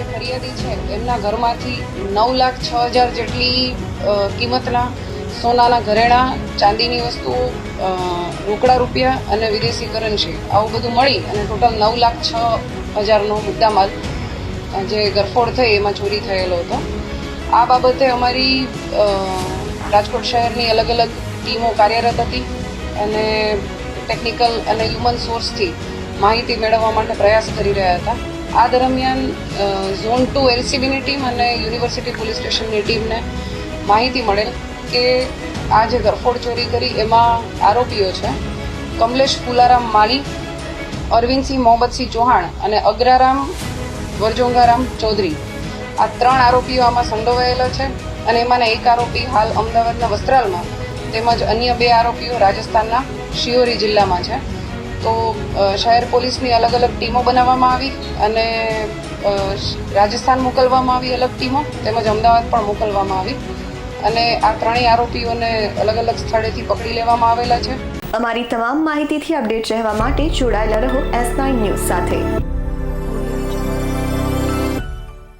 જે ફરિયાદી છે એમના ઘરમાંથી નવ લાખ છ હજાર જેટલી કિંમતના સોનાના ઘરેણાં ચાંદીની વસ્તુઓ અ, રોકડા રૂપિયા અને વિદેશી કરન્સી આવું બધું મળી અને ટોટલ નવ લાખ છ હજારનો મુદ્દામાલ જે ગરફોડ થઈ એમાં ચોરી થયેલો હતો. આ બાબતે અમારી રાજકોટ શહેરની અલગ અલગ ટીમો કાર્યરત હતી અને ટેકનિકલ અને હ્યુમન સોર્સથી માહિતી મેળવવા માટે પ્રયાસ કરી રહ્યા હતા. આ દરમિયાન ઝોન ટુ એલસીબીની ટીમ અને યુનિવર્સિટી પોલીસ સ્ટેશનની ટીમને માહિતી મળેલ કે આ જે ગરફોડ ચોરી કરી એમાં આરોપીઓ છે, કમલેશ ફુલારામ માલી અરવિંદસિંહ મોહમ્મદસિંહ ચૌહાણ અને અગ્રારામ વરજોંગારામ ચૌધરી. આ ત્રણ આરોપીઓ આમાં સંડોવાયેલા છે અને એમાંના એક આરોપી હાલ અમદાવાદના વસ્ત્રાલમાં, તેમજ અન્ય બે આરોપીઓ રાજસ્થાનના શિયોરી જિલ્લામાં છે. તો શહેર પોલીસની અલગ અલગ ટીમો બનાવવામાં આવી અને રાજસ્થાન મોકલવામાં આવી અલગ ટીમો, તેમજ અમદાવાદ પણ મોકલવામાં આવી. અને આ ત્રણેય આરોપીઓને અલગ અલગ સ્થળેથી પકડી લેવામાં આવેલા છે. અમારી તમામ માહિતીથી અપડેટ રહેવા માટે જોડાયેલા રહો એસ નાઇન ન્યૂઝ સાથે.